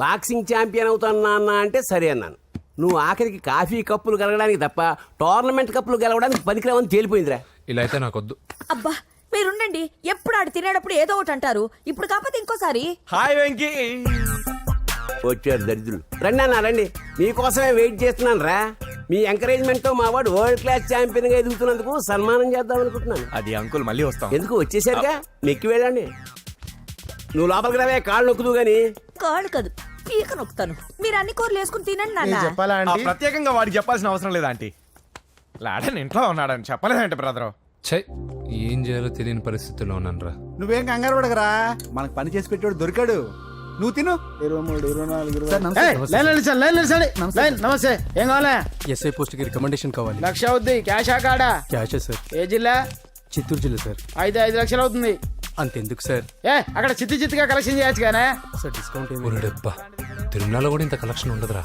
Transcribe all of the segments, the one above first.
Boxing champion అవుతాను నాన్న అంటే సరే అన్నాను. నువ్వు ఆఖరికి కాఫీ కప్పులు గెలవడానికి తప్ప టోర్నమెంట్ కప్పులు గెలవడానికి పనికిరావని తేలిపోయిందిరా. ఇలా అయితే నాకొద్దు. అబ్బా మీరుండండి. ఎప్పుడు ఆడు తినేటప్పుడు ఏదో ఒకటి అంటారు. ఇప్పుడు కాకపోతే ఇంకోసారి. హాయ్ వెంకీ. వచ్చారు దరిద్రులు. రండి అన్న రండి. మీకోసమే వెయిట్ చేస్తున్నాను రా మీ ఎంకరేజ్మెంట్తో మా వాడు వరల్డ్ క్లాస్ ఛాంపియన్గా ఎదుగుతున్నందుకు సన్మానం చేద్దాం అనుకుంటున్నాను. అది అంకుల్ మళ్ళీ వస్తాం. ఎందుకు వచ్చేసరిగా? మెక్కి వెళ్ళండి. నువ్వు లోపలికి రావే కాళ్ళు నొక్కుదు గాని. కాళ్ళు కాదు. పీక నొక్కుతాను మీరు అన్ని కూరలు వేసుకుని తినండి నాన్న. చెప్పాలా ఆ, ఆంటీ? ప్రత్యేకంగా వాడికి చెప్పాల్సిన అవసరం లేదా ఆంటీ? లాడన్ ఇంట్లో ఉన్నాడని చెప్పలేదంటే బ్రదర్. ఛై ఏం చేయాలో తెలియని పరిస్థితుల్లో ఉన్నాను రా. నువ్వేం కంగారు పడకరా? మనకు పని చేసి పెట్టాడు దొరికాడు. నువ్వు తిను. ఇరవై మూడు ఇరవై నాలుగు లైన్ నిలిచండి లైన్ నిలిచండి లైన్ నమస్తే. ఏం కావాలా? ఎస్ఐ పోస్ట్కి రికమెండేషన్ కావాలి. లక్ష అవుద్ది క్యాష్ కాడా? Cash sir. ఏ జిల్లా? చిత్తూరు జిల్లా సార్. ఐదు ఐదు లక్షలు అవుతుంది. అంతెందుకు సార్? ఏ అక్కడ చిత్తి చిత్తిగా కలెక్షన్ చేయొచ్చు కానీ సార్ డిస్కౌంట్ ఏమి తిరుమలలో కూడా ఇంత కలెక్షన్ ఉండదురా.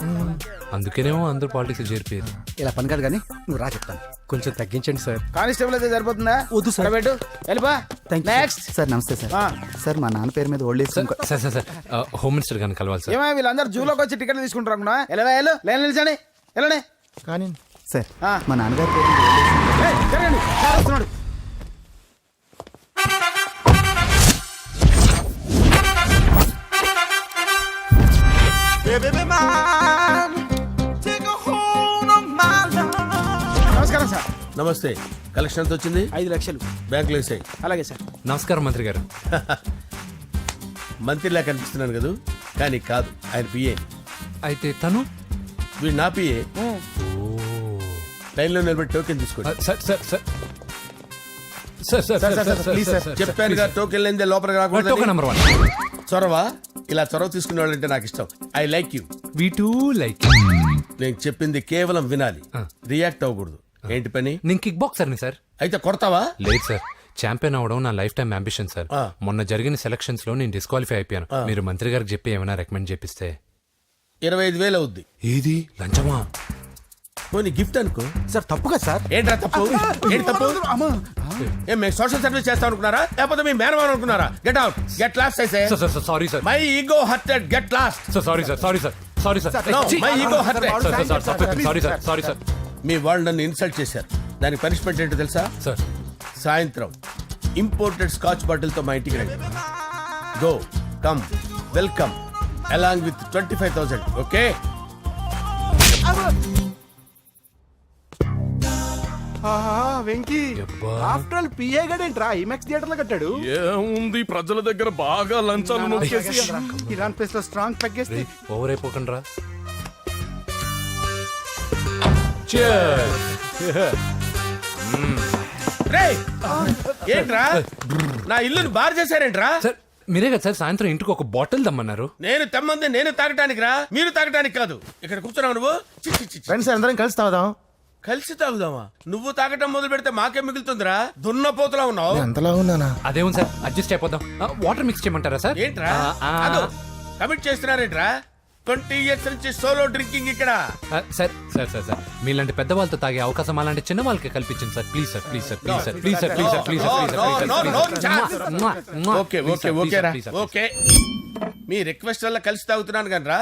అందుకేనేమో అందరూ పాలిటిక్స్ చేరిపోయేది ఇలా పని కాదు కానీ నువ్వు రా చెప్తాను. కొంచెం తగ్గించండి సార్. కానిస్టేబుల్ అయితే సరిపోతుందా? వద్దు సార్. పెట్టు. వెళ్ళిపా. థ్యాంక్ నెక్స్ట్ సార్ నమస్తే సార్. ఆ. సార్ మా నాన్న పేరు మీద old age sir sir sir home minister గారిని కలవాలి సార్. ఏమో వీళ్ళందరూ జూలోకి వచ్చి టికెట్లు తీసుకుంటారు అనుకున్నా ఎలా వెళ్ళు. లైన్ నిలిచండి. వెళ్ళండి. కానీ సార్. మా నాన్నగారి పేరు నమస్కారం సార్. నమస్తే. కలెక్షన్ ఎంత వచ్చింది? ఐదు లక్షలు. బ్యాంకులో వేసాయి. అలాగే సార్. నమస్కారం మంత్రి గారు. మంత్రిలా కనిపిస్తున్నాను కదా? కానీ కాదు ఆయన పిఏ అయితే తను? వీడు నా పిఏ లైన్లో నిలబడి టోకెన్ తీసుకోండి. Sir sir sir. Sir sir sir sir. Sir చెప్పాను కదా టోకెన్ లేనిదే లోపలికి టోకెన్ రాకూడదు నెంబర్ వన్ చొరవ? ఇలా చొరవ తీసుకునే వాళ్ళంటే నాకు ఇష్టం. I like you we too like నేను చెప్పింది కేవలం వినాలి. రియాక్ట్ అవ్వకూడదు. ఏంటి పని? నేను కిక్ బాక్సర్ని సార్. అయితే కొడతావా? లేదు సార్. ఛాంపియన్ అవడం నా లైఫ్ టైం అంబిషన్ సార్. మొన్న జరిగిన సెలక్షన్స్లో నేను డిస్క్వాలిఫై అయిపోయాను. మీరు మంత్రి గారికి చెప్పి ఏమైనా రికమెండ్ చేపిస్తే. ఇరవై ఐదు వేలు అవుద్ది. ఏది? లంచమా? పోనీ గిఫ్ట్ అనుకో. సార్ తప్పు కదా సార్? ఏంట్రా తప్పు? ఏంటి తప్పు? అమ్మా. ఏం మేము సోషల్ సర్వీస్ చేస్తాం అనుకున్నారా? లేకపోతే మీ మేనమాన్ అనుకున్నారా? గెట్ అవుట్ గెట్ లాస్ట్ అయితే sir sir sir my ego hurted get lost sir sorry sir sorry sir sorry sir No, my ego hurt. Sir sir sir sorry sir. Sorry sir మీ వాళ్ళు నన్ను insult చేశారు. దానికి punishment ఏంటో తెలుసా? Sir సాయంత్రం imported scotch బాటిల్తో మా ఇంటికి రండి. Go come welcome along with twenty five thousand okay Venky. After all PA గడేంట్రా? IMAX థియేటర్లో కట్టాడు. ఏముంది ప్రజల దగ్గర బాగా లంచాలు నొక్కేసి. ఇరాన్ ప్లేస్లో స్ట్రాంగ్ తగ్గేస్తే. ఓవర్ అయిపోకండి రా ఏంట్రా? నా ఇల్లుని బార్ చేశారేంట్రా? సార్ మీరే కదా సార్ సాయంత్రం ఇంటికి ఒక బాటిల్ దమ్మన్నారు. నేను తెమ్మంది నేను తాగటానికి రా మీరు తాగటానికి కాదు. ఇక్కడ కూర్చున్నావు నువ్వు. చి, చి, చి, చి. ఫ్రెండ్స్ అందరం కలిసి తాగుదాం. కలిసి తాగుదామా? నువ్వు తాగటం మొదలు పెడితే మాకే మిగులుతుందిరా. దున్నపోతులా ఉన్నావు. ఎంతలా ఉన్నానా? అదేమో సార్? అడ్జస్ట్ అయిపోదాం వాటర్ మిక్స్ చేయమంటారా సార్? ఏంట్రా? కమిట్ చేస్తున్నారేంట్రా? ట్వంటీ ఇయర్స్ నుంచి సోలో డ్రింకింగ్ ఇక్కడ. Sir sir sir sir. మీలాంటి పెద్ద వాళ్ళతో తాగే అవకాశం అలాంటి చిన్న వాళ్ళకి కల్పించండి sir. Please sir please sir please sir please sir please sir please sir please sir okay okay okay okay me request వల్ల కలిసి తాగుతున్నాను కానీ రా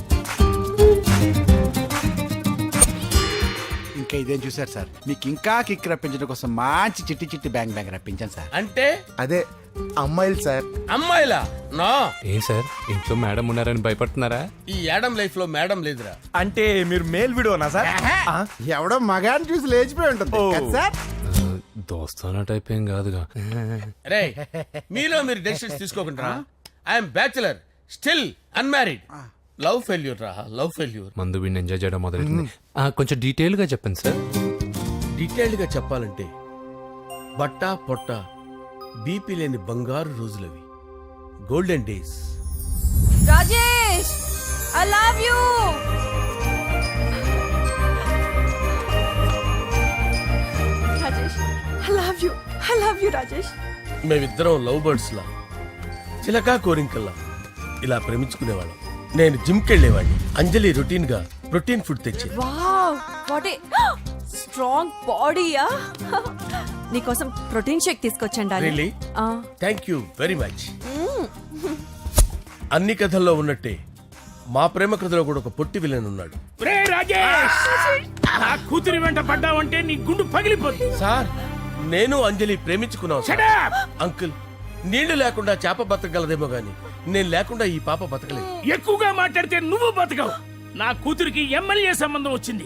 ఇంకా ఇదేం చూసారు సార్? మీకు ఇంకా కిక్ రప్పించడం కోసం మంచి చిట్టి చిట్టి బ్యాంగ్ బ్యాంగ్ రప్పించాను సార్. అంటే? అదే అమ్మాయిలు సార్. అమ్మాయిలా? నా? ఏం సార్? ఇంట్లో మేడం ఉన్నారని భయపడుతున్నారా? ఈ యాడమ్ లైఫ్లో మేడం లేదురా. అంటే మీరు మేల్ వీడియోనా సార్? ఎవడో మగాన్ని చూసి లేచిపోయి ఉంటుంది. కదా సార్? దోస్తానా టైప్ ఏం కాదుగా. రే మీలో మీరు డెసిషన్స్ తీసుకోకుండా I'm bachelor still unmarried. Love failure రా లవ్ ఫెయిల్యూర్ మందు వీడిని ఎంజాయ్ చేయడం మొదలైంది కొంచెం డీటెయిల్గా చెప్పండి సార్ డీటెయిల్డ్గా చెప్పాలంటే బట్టా పొట్ట బీపీ లేని బంగారు రోజులవి. Golden days Rajesh I love you you Rajesh. మేమిద్దరం లవ్ బర్డ్స్ లా చిలకా కోరింకల్లా ఇలా ప్రేమించుకునేవాళ్ళం. నేను జిమ్కి వెళ్ళేవాడిని అంజలి రొటీన్గా ప్రోటీన్ ఫుడ్ తెచ్చేది వావ్ వాట్ ఏ స్ట్రాంగ్ బాడీయా? నీకోసం ప్రోటీన్ షేక్ తీసుకొచ్చండి Really? Thank you very much. అన్ని కథల్లో ఉన్నట్టే మా ప్రేమ కథలో కూడా ఒక పొట్టి విలన్ ఉన్నాడు. రే రాజేష్! నా కూతురి వెంట పడ్డావంటే నీ గుండు పగిలిపోతుంది. సార్ నేను అంజలి ప్రేమించుకున్నాను! అంకుల్ నీళ్ళు లేకుండా చేప బతకగలదేమో గాని నేను లేకుండా ఈ పాప బతకలేదు. ఎక్కువగా మాట్లాడితే నువ్వు బతకవు. నా కూతురికి ఎమ్మెల్యే సంబంధం వచ్చింది.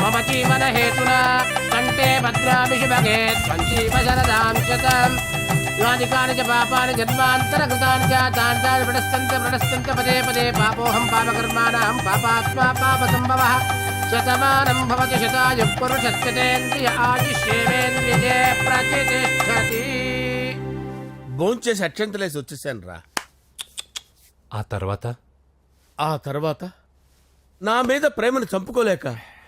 మమ జీవన హేతునా కంటే భద్రామి శుభగే సంజీవ శరదాం శతం యాని కాని చ పాపాని జన్మాంతర కృతాని చ తాని తాని ప్రణశ్యంత ప్రణశ్యంత పదే పదే పాపోహం పాపకర్మాణం పాపాత్మా పాప సంభవ శతమానం భవతి శతాయు పురుషస్యతేంద్రియ ఆయుష్యేవేంద్రియే ప్రతిష్టతి భోంచేసి అక్షంతలేసి వచ్చేసాను రా ఆ తర్వాత? ఆ తర్వాత నా మీద ప్రేమను చంపుకోలేక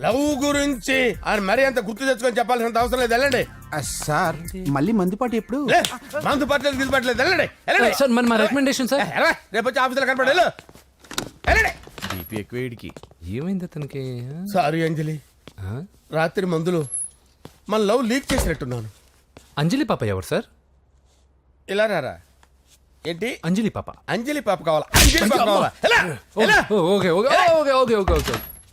లవ్ గురించి ఆయన మరీ అంత గుర్తు తెచ్చుకొని చెప్పాల్సినంత అవసరం లేదు. వెళ్ళండి. సార్ మళ్ళీ మందుపాటి ఎప్పుడు? లే, మందు పట్టలేదు గిల్లు పట్టలేదు వెళ్ళండి. వెళ్ళండి సార్ మరి మా రికమెండేషన్ సార్? ఎలా? రేపు వచ్చి ఆఫీసులో కనపడి వెళ్ళు. వెళ్ళండి. బీపీ ఎక్కువ వీడికి ఏమైంది అతనికి? సారీ అంజలి. ఆ? రాత్రి మందులో మన లవ్ లీక్ చేసినట్టున్నాను. అంజలి పాప ఎవరు సార్? ఇలా రారా? ఏంటి? అంజలి పాప. అంజలి పాప కావాలా? అంజలి పాప కావాలా? ఎలా? ఎలా? ఓ, okay okay okay okay okay okay.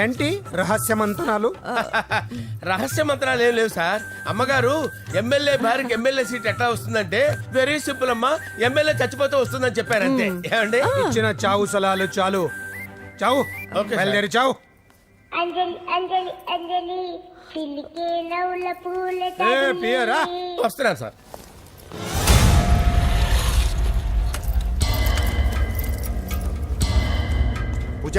ఏంటి రహస్య మంతనాలు? రహస్య మంత్రాలు ఏం లేవు సార్. అమ్మగారు ఎమ్మెల్యే భార్యకి ఎమ్మెల్యే సీట్ ఎట్లా వస్తుందంటే వెరీ సింపుల్ అమ్మా ఎమ్మెల్యే చచ్చిపోతే వస్తుందని చెప్పారంతే ఏమండి? ఇచ్చిన చావు సలాలు చాలు. చావు. బయలుదేరి చావు. అంజలి అంజలి అంజలి పిల్లికే నవ్వుల పూల ఏ పియరా తబిల్లి వస్తున్నాను సార్. పూజ?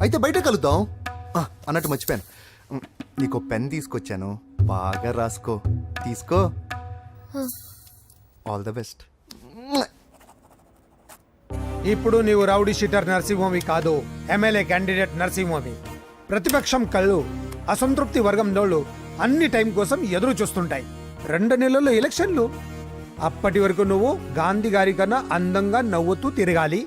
అయితే బయట కలుద్దాం. ఆ, అన్నట్టు మర్చిపోయాను. ఉమ్, నీకు పెన్ తీసుకొచ్చాను. బాగా రాసుకో. తీసుకో. ఆల్ ద బెస్ట్ ఇప్పుడు నీవు రౌడీ షీటర్ నరసింహమి కాదు ఎమ్మెల్యే క్యాండిడేట్ నరసింహమి ప్రతిపక్షం కళ్ళు అసంతృప్తి వర్గం నోళ్ళు అన్ని టైం కోసం ఎదురు చూస్తుంటాయి. రెండు నెలల్లో ఎలక్షన్లు. అప్పటి వరకు నువ్వు గాంధీ గారి కన్నా అందంగా నవ్వుతూ తిరగాలి.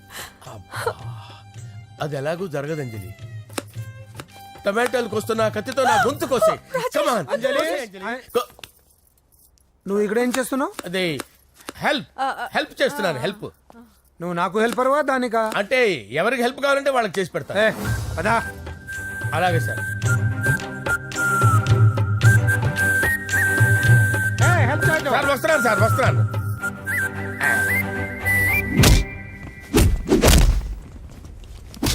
అది ఎలాగూ జరగదు అంజలి. టమాటాలకు వస్తున్న కత్తితో నా గొంతు కోసే కమాన్ అంజలి. నువ్వు ఇక్కడ ఏం చేస్తున్నావు? అదే హెల్ప్. హెల్ప్ చేస్తున్నాను హెల్ప్. నువ్వు నాకు హెల్పర్వా దానికా? అంటే ఎవరికి హెల్ప్ కావాలంటే వాళ్ళకి చేసి పెడతా. పదా. అలాగే సార్. హెల్ప్ సార్ వస్తున్నాను సార్ వస్తున్నాను.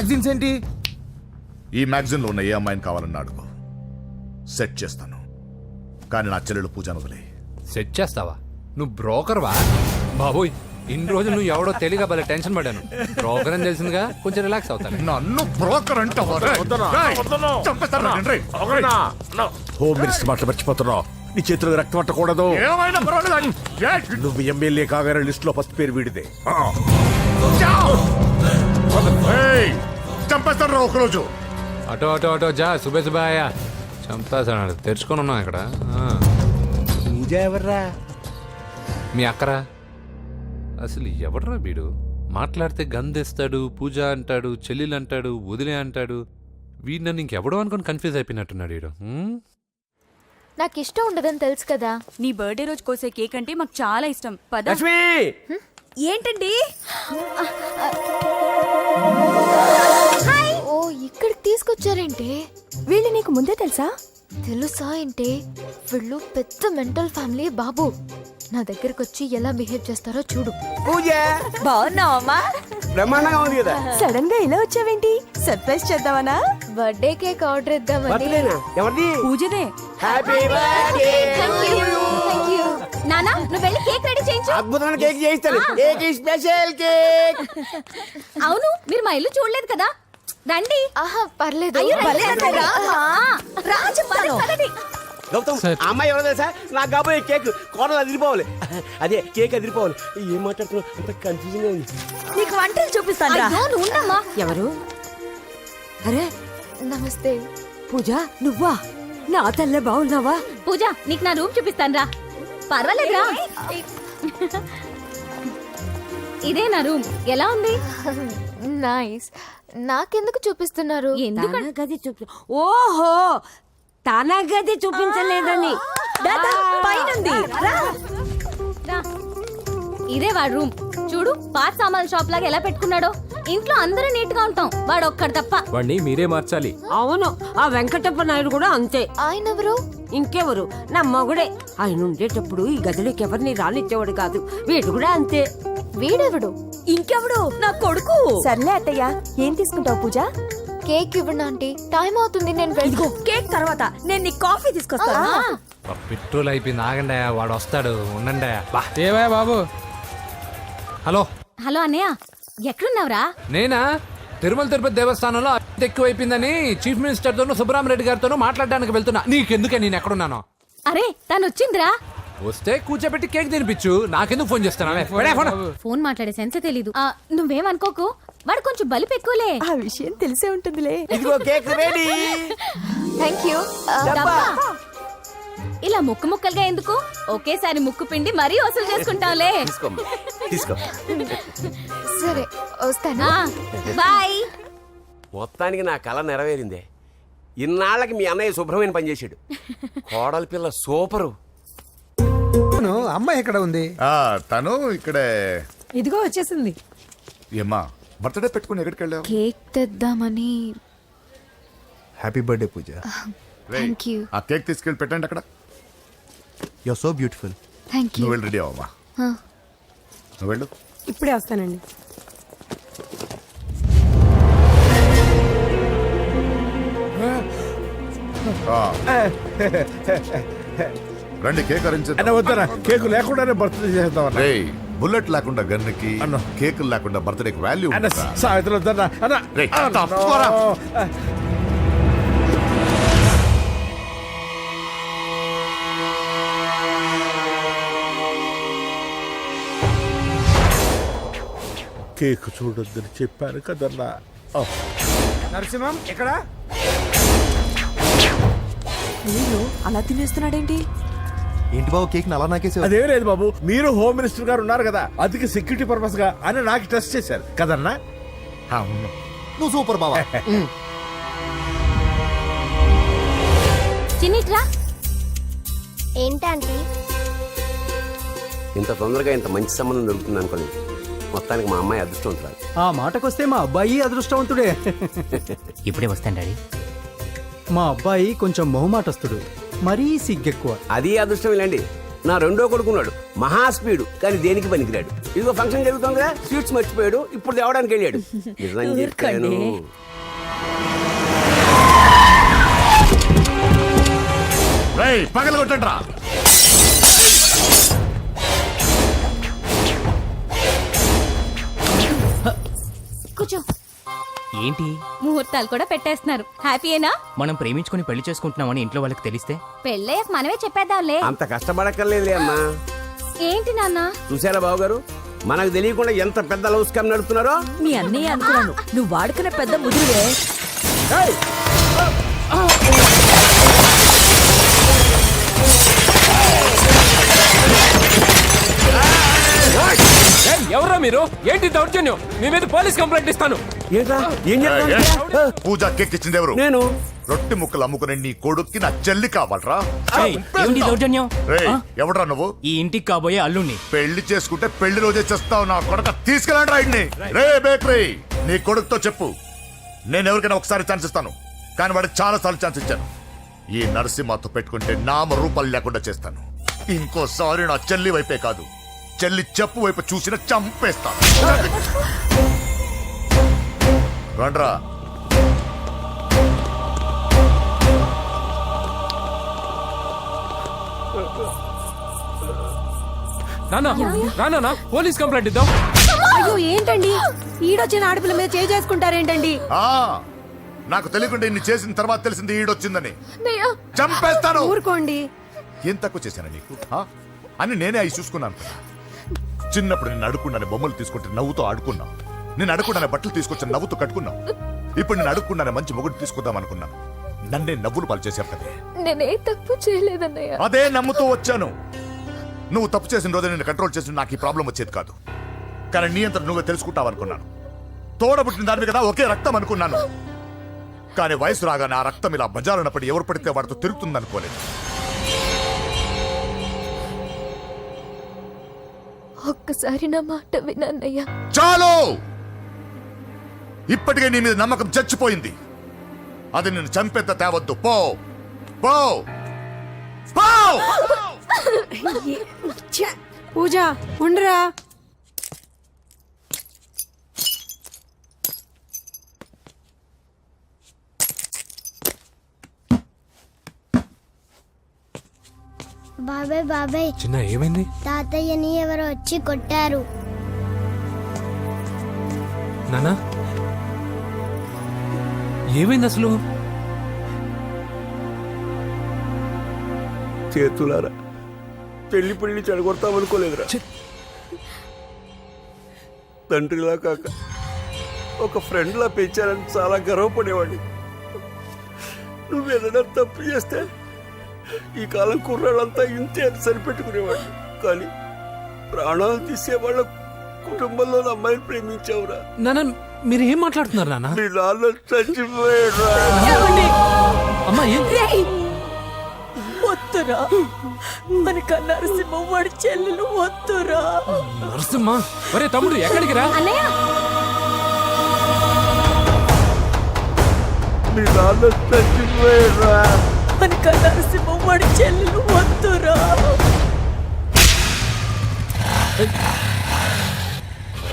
మ్యాగజైన్స్ ఏంటి? ఈ మ్యాగజైన్లో ఉన్న ఏ అమ్మాయిని కావాలని అడుగు. సెట్ చేస్తాను. కానీ నా చెల్లెలు పూజను వదిలే సెట్ చేస్తావా? నువ్వు బ్రోకర్ వా బాబోయ్ ఇన్ని రోజులు నువ్వు ఎవడో తెలియక భలే టెన్షన్ పడ్డాను. బ్రోకర్ అని తెలిసిందిగా కొంచెం రిలాక్స్ అవుతాను. నన్ను బ్రోకర్ అంటావా హోమ్ మినిస్టర్ మాటలు మర్చిపోతున్నావు. నీ చేతులకు రక్తం పట్టకూడదు. నువ్వు ఎమ్మెల్యే కాగానే లిస్ట్లో ఫస్ట్ పేరు వీడిదే. చంపేస్తాను రా ఒకరోజు. అటో అటో అటో జా సుబే సుబాయా చంపేసాడు తెరుచుకొని ఉన్నాం ఇక్కడ. ఆ. పూజ ఎవర్రా? మీ అక్కరా? అసలు ఎవడరా వీడు? మాట్లాడితే గంధేస్తాడు పూజ అంటాడు చెల్లెలు అంటాడు వదిలే అంటాడు. వీడు నన్ను ఇంకెవడో అనుకొని కన్ఫ్యూజ్ అయిపోయినట్టున్నాడు వీడు. హ్మ్? నాకు ఇష్టం ఉండదని తెలుసు కదా. నీ బర్త్డే రోజు కోసే కేక్ అంటే మాకు చాలా ఇష్టం. పద. లక్ష్మి! ఏంటండి? ఓ ఇక్కడికి తీసుకొచ్చారేంటే? వీళ్ళు నీకు ముందే తెలుసా? తెలుసా ఏంటే? వీళ్ళు పెద్ద మెంటల్ ఫ్యామిలీ బాబు. నా దగ్గరకు వచ్చి ఎలా బిహేవ్ చేస్తారో చూడు. పూజ బాగున్నావమ్మా? బ్రహ్మాండంగా ఉంది కదా. సడన్గా ఇలా వచ్చావేంటి? సర్ప్రైజ్ చేద్దామనా? బర్త్డే కేక్ ఆర్డర్ ఇద్దామని. ఎవరిది? పూజదే హ్యాపీ బర్త్డే నానా నువ్వు వెళ్ళి కేక్ రెడీ చేయించు. అద్భుతమైన కేక్ చేయిస్తాను. Cake special cake. అవును మీరు మా ఇల్లు చూడలేదు కదా? రండి. ఆహా పర్లేదు. గౌతమ్ ఆ అమ్మాయి ఎవరో తెలుసా? నాకు కాబోయే కేక్ కోడలు అదిరిపోవాలి. అదే కేక్ అదిరిపోవాలి. ఏం మాట్లాడుతున్నావు? అంత కన్ఫ్యూజింగ్ ఉంది. నీకు వంటలు చూపిస్తాను ఎవరు? అరే నమస్తే. పూజ నువ్వా? నా తల్లే బాగున్నావా? పూజ నీకు నా రూమ్ చూపిస్తాను రా. పర్వాలేదురా. ఇదే నా రూమ్? ఎలా ఉంది? నైస్. నాకెందుకు చూపిస్తున్నారు? ఎందుకంటే గది చూపి ఓహో! తన గది చూపించలేదని. పైనుంది. రా. ఇదే వాడు రూమ్. చూడు పాత సామాన్ షాప్ లాగా ఎలా పెట్టుకున్నాడో. ఇంట్లో అందరూ నీట్గా ఉంటాం. వాడు ఒక్కడు తప్ప. వాడిని మీరే మార్చాలి. అవును. ఆ వెంకటప్ప నాయుడు కూడా అంతే. ఆయన ఎవరు ఇంకెవరు? నా మగుడే. ఆయన ఉండేటప్పుడు ఈ గదిలోకి ఎవరిని రానిచ్చేవాడు కాదు. వీడు కూడా అంతే. వీడెవడు? ఇంకెవడు? నా కొడుకు. సర్లే అత్తయ్య ఏం తీసుకుంటావు పూజ? కేక్ ఇవ్వండి ఆంటీ. టైం అవుతుంది నేను ఇదిగో కేక్ తర్వాత నేను నీ కాఫీ తీసుకొస్తాను. బా, పెట్రోల్ అయిపోయింది ఆగండి వాడు వస్తాడు. ఉండండి బా. ఏవా బాబు? హలో. హలో అన్నయ్య ఎక్కడున్నావురా? నేనా? తిరుమల తిరుపతి దేవస్థానంలో అత్యంత ఎక్కువైపోయిందని చీఫ్ మినిస్టర్ తోనూ సుబ్రహ్మరెడ్డి గారితోనూ మాట్లాడడానికి వెళ్తున్నా. నీకెందుకే నేను ఎక్కడున్నాను? అరే తను వచ్చిందిరా. వస్తే కూర్చోబెట్టి కేక్ తినిపించు. నాకెందుకు ఫోన్ చేస్తున్నావే? పడే ఫోన్. మాట్లాడే సెన్స్ తెలీదు. ఆ, నువ్వేమనుకోకు? వాడు కొంచెం బలిపు ఎక్కువలే. ఆ విషయం తెలిసే ఉంటుందిలే. ఇదిగో కేక్ రెడీ. థ్యాంక్ యూ ఇలా ముక్కు ముక్కలుగా ఎందుకు? ఒకేసారి ముక్కు పిండి మరీ వసూలు చేసుకుంటాంలే తీసుకో. సరే వస్తానా. బాయ్. మొత్తానికి నా కళ నెరవేరిందే. ఇన్నాళ్ళకి మీ అన్నయ్య శుభ్రమైన పనిచేసాడు కోడలి పిల్ల సూపరు. అవును, అమ్మాయి ఎక్కడ ఉంది? ఆ, తను ఇక్కడే. ఇదిగో వచ్చేసింది. ఏమ్మా బర్త్డే పెట్టుకుని ఎక్కడికి వెళ్ళావు? కేక్ తెద్దామని. Happy birthday Pooja. రేయ్, థ్యాంక్ యూ ఆ కేక్ తీసుకెళ్ళి పెట్టండి అక్కడ. You so beautiful thank you నువ్వు వెళ్ళి రెడీ అవ్వమ్మా. నువ్వు వెళ్ళు. ఇప్పుడే వస్తానండి. ఆ. రండి కేక్ అరేంజ్ వద్దరా కేక్ లేకుండానే బర్త్డే చేద్దాం రే బుల్లెట్ లేకుండా గన్నుకి అన్న. కేక్ లేకుండా బర్త్డేకి వాల్యూ అన్న సాయంత్రం వద్దన్నా. అన్న రేయ్, అన్న, కేక్ చూడొద్దని చెప్పాను కదన్నా. ఓ, నరసింహం ఎక్కడ? అయ్యో అలా తినేస్తున్నాడేంటి? ఏంటి బాబు కేక్ అలా నాకేసావు? అదేం లేదు బాబు మీరు హోమ్ మినిస్టర్ గారు ఉన్నారు కదా అందుకే సెక్యూరిటీ పర్పస్గా అని నాకు టెస్ట్ చేశారు. కదన్నా? అవును. నువ్వు సూపర్ బావా. చిన్నిట్రా. ఏంటంటే ఇంత తొందరగా ఇంత మంచి సంబంధం దొరుకుతుంది అనుకోలేదు మొత్తానికి మా అమ్మాయి అదృష్టవంతురాలు. ఆ మాటకొస్తే మా అబ్బాయి అదృష్టవంతుడే. ఇప్పుడే వస్తాను డాడీ. మా అబ్బాయి కొంచెం మొహమాటస్తుడు మరీ సిగ్గెక్కువ. అది అదృష్టం ఇలాండి నా రెండో కొడుకున్నాడు మహా స్పీడు కానీ దేనికి పనికిరాడు. ఇదిగో ఫంక్షన్ జరుగుతుంది కదా స్వీట్స్ మర్చిపోయాడు ఇప్పుడు తేవడానికి వెళ్ళాడు. నిజం చెప్పాను. కొట్టండి రా కూర్చో. ఏంటి? ముహూర్తాలు కూడా పెట్టేస్తున్నారు. హ్యాపీయేనా? మనం ప్రేమించుకొని పెళ్ళి చేసుకుంటున్నామని ఇంట్లో వాళ్ళకి తెలిస్తే? పెళ్ళయ్యాక మనమే చెప్పేద్దాంలే. అంత కష్టపడక్కర్లేదులే అమ్మా. ఏంటి నాన్న? చూసారా బాబు గారు మనకు తెలియకుండా ఎంత పెద్ద లవ్ స్కామ్ నడుపుతున్నారో? మీ అన్నయ్య అనుకున్నాను. నువ్వు వాడుకునే పెద్ద ముదురువే. మీరు? ఏంటి దౌర్జన్యం? మీ మీద పోలీస్ కంప్లైంట్ ఇస్తాను. ఏంట్రా ఏం పూజ కేక్ ఇచ్చింది ఎవరు? నేను. రొట్టె ముక్కలు అమ్ముకునే నీ కొడుక్కి నా చెల్లి కావాలరా? ఏమిటి దౌర్జన్యం? రేయ్? ఎవడ్రా నువ్వు? ఈ ఇంటికి కాబోయే అల్లుణ్ణి. పెళ్ళి చేసుకుంటే పెళ్ళి రోజే చేస్తావు నా కొడక. తీసుకెళ్ళండి రాయిడ్ని రే బేకరీ. నీ కొడుకుతో చెప్పు. నేను ఎవరికైనా ఒకసారి ఛాన్స్ ఇస్తాను. కానీ వాడికి చాలా సార్లు ఛాన్స్ ఇచ్చాను. ఈ నరసింహతో పెట్టుకుంటే నామ రూపాలు లేకుండా చేస్తాను. ఇంకోసారి నా చెల్లి వైపే కాదు. చెల్లి చెప్పు వైపు చూసిన చంపేస్తాను. రండ్రా. నానా నానా పోలీస్ కంప్లైంట్ ఇద్దాం. అయ్యో ఏంటండి? ఈడొచ్చిన ఆడపిల్ల మీద చేయి చేసుకుంటారేంటండి? ఆ, నాకు తెలియకుండా ఇన్ని చేసిన తర్వాత తెలిసింది ఈడొచ్చిందని. చంపేస్తాను. ఊరుకోండి. ఏం తక్కువ చేశాను నీకు? అని నేనే అవి చూసుకున్నాను చిన్నప్పుడు నేను అడుక్కున్నాను బొమ్మలు తీసుకుంటే నవ్వుతో ఆడుకున్నావు నేను అడుక్కున్నాను బట్టలు తీసుకొచ్చి నవ్వుతో కట్టుకున్నావు ఇప్పుడు నేను అడుక్కున్నాను మంచి మొగుడు తీసుకుందాం అనుకున్నాను. నన్నే నవ్వులు పాలు చేశావు కదే. నేనే తప్పు చేయలేదన్నయ్య. అదే నమ్ముతూ వచ్చాను. నువ్వు తప్పు చేసిన రోజు నేను కంట్రోల్ చేసిన నాకు ఈ ప్రాబ్లం వచ్చేది కాదు. కానీ నీ అంత నువ్వే తెలుసుకుంటావు అనుకున్నాను. తోడబుట్టిన దాని కదా ఒకే రక్తం అనుకున్నాను. కానీ వయసు రాగానే ఆ రక్తం ఇలా బజారునప్పుడు ఎవరు పడితే వాడితో తిరుగుతుంది ఒక్కసారి నా మాట వినన్నయ్య. చాలు! ఇప్పటికే నీ మీద నమ్మకం చచ్చిపోయింది. అది నిన్ను చంపేంత తేవద్దు. పో! పో! పో! పూజ ఉండరా? బాబాయ్ బాబాయ్. చిన్న ఏమైంది? తాతయ్యని ఎవరో వచ్చి కొట్టారు. నానా? ఏమైంది అసలు? చేతులారా. పెళ్ళి పెళ్ళి చెడగొడతామనుకోలేదురా. తండ్రిలా కాక ఒక ఫ్రెండ్లా పెంచారని చాలా గర్వపడేవాడిని. నువ్వేదైనా తప్పు చేస్తే ఈ కాలం కుర్రాళ్ళంతా ఇంతే అని సరిపెట్టుకునేవాడిని కానీ ప్రాణాలు తీసే వాళ్ళ కుటుంబంలో అమ్మాయిని ప్రేమించావురా. నానా మీరు ఏం మాట్లాడుతున్నారు నానా నీ నాన్న చచ్చిపోయాడురా. అమ్మా వద్దురా. మనక నరసింహ వాడి చెల్లెలు వద్దురా. నరసింహ ఒరే తమ్ముడు ఎక్కడికి రా? నీ నాన్న చచ్చిపోయాడురా. కనుక నరసింహ చెల్లెలు వద్దురా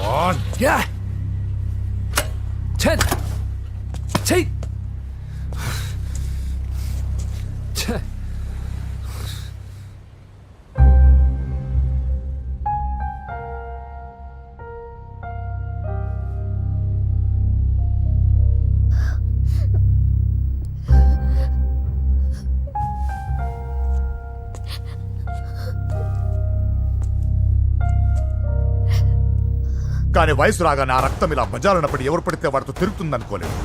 oh, Yeah. ఛై! కానీ వయసు రాగానే ఆ రక్తం ఇలా బజారునప్పుడు ఎవరు పడితే వాడితో తిరుగుతుంది అనుకోలేదు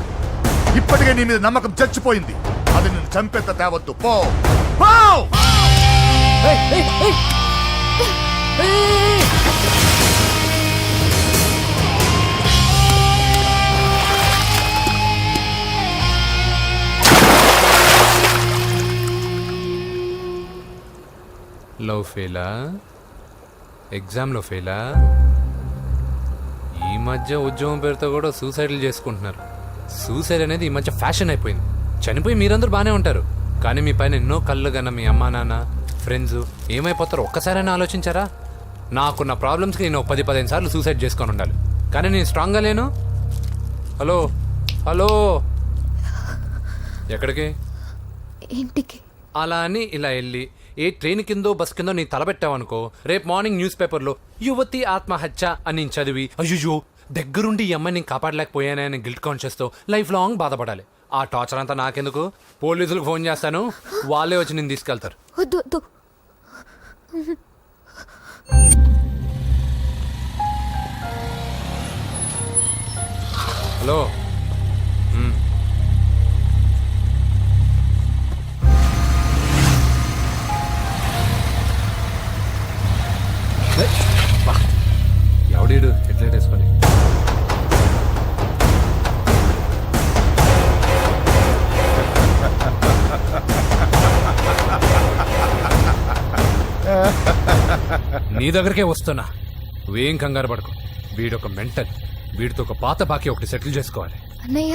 ఇప్పటికే నీ మీద నమ్మకం చచ్చిపోయింది. అది నిన్ను చంపేంత తేవద్దు. పో. పో! లవ్ ఫెయిలా ఎగ్జామ్లో ఫెయిలా మధ్య ఉద్యోగం పేరుతో కూడా సూసైడ్లు చేసుకుంటున్నారు. సూసైడ్ అనేది ఈ మధ్య ఫ్యాషన్ అయిపోయింది. చనిపోయి మీరందరూ బాగానే ఉంటారు. కానీ మీ పైన ఎన్నో కళ్ళు కన్నా మీ అమ్మా నాన్న ఫ్రెండ్స్ ఏమైపోతారో ఒక్కసారైనా ఆలోచించారా? నాకున్న ప్రాబ్లమ్స్కి నేను పది పదిహేను సార్లు సూసైడ్ చేసుకొని ఉండాలి. కానీ నేను స్ట్రాంగ్గా లేను? హలో? హలో? ఎక్కడికి? ఇంటికి. అలా అని ఇలా వెళ్ళి ఏ ట్రైన్ కిందో బస్ కిందో నీ తలబెట్టావనుకో రేపు మార్నింగ్ న్యూస్ పేపర్లో యువతి ఆత్మహత్య అని చదివి అయ్యో దగ్గరుండి ఈ అమ్మాయిని నేను కాపాడలేకపోయానే అని గిల్ట్ కాన్షియస్తో లైఫ్ లాంగ్ బాధపడాలి. ఆ టార్చర్ అంతా నాకెందుకు? పోలీసులకు ఫోన్ చేస్తాను. వాళ్ళే వచ్చి నేను తీసుకెళ్తారు. వద్దు వద్దు. హలో. బా. ఎవడీడు? హెడ్లైట్ వేసుకొని నీ దగ్గరకే వస్తున్నా. నువ్వేం కంగారు పడకు. వీడొక మెంటల్. వీడితో ఒక పాత బాకీ ఒకటి సెటిల్ చేసుకోవాలి. అన్నయ్య!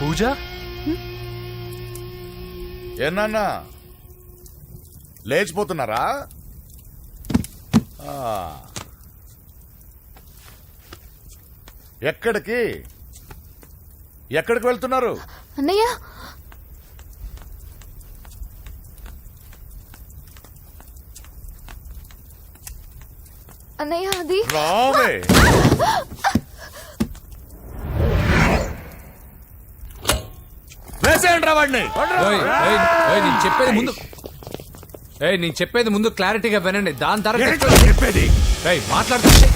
పూజ? ఏనాన్నా లేచిపోతున్నారా ఆ. ఎక్కడికి? ఎక్కడికి వెళ్తున్నారు? అన్నయ్య? అన్నయ్య అది రావే. వేసేయండి రా వాడిని. నేను చెప్పేది ముందు ఏయ్ నేను చెప్పేది ముందు క్లారిటీగా వినండి. దాని తర్వాత చెప్పేది? ఏయ్ మాట్లాడుతుంటే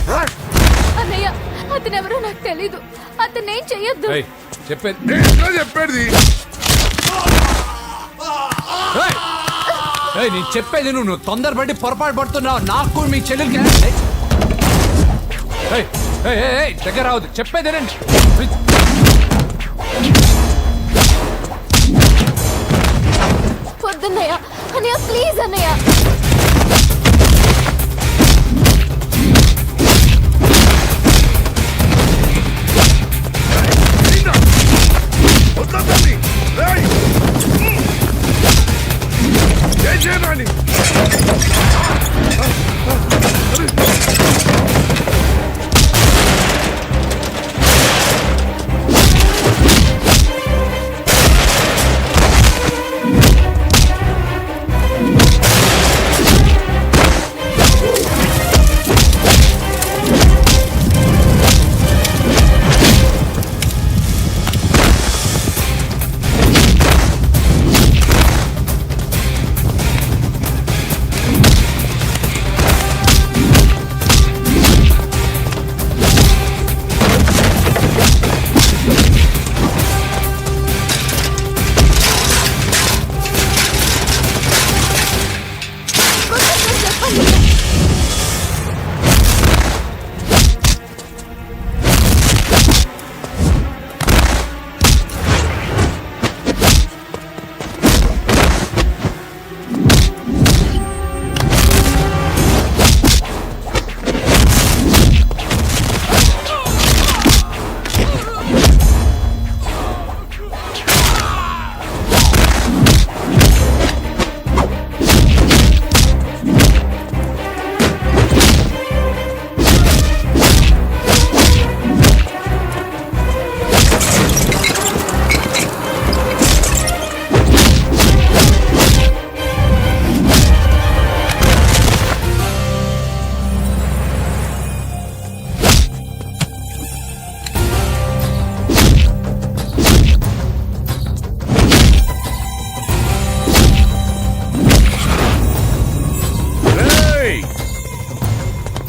అతను ఎవరో నాకు తెలీదు. అతను ఏం చెయ్యొద్దు. ఏయ్ చెప్పేది. చెప్పేది? ఏయ్! ఏయ్ నేను చెప్పేది నువ్వు నువ్వు తొందరపడి పొరపాటు పడుతున్నావు. నాకు మీ చెల్లెలకి ఏయ్! ఏయ్, ఏయ్, ఏయ్, ఏయ్, దగ్గర రావద్దు. చెప్పేది రండి వద్దన్నయ్య అన్నయ్య ప్లీజ్ అన్నయ్య.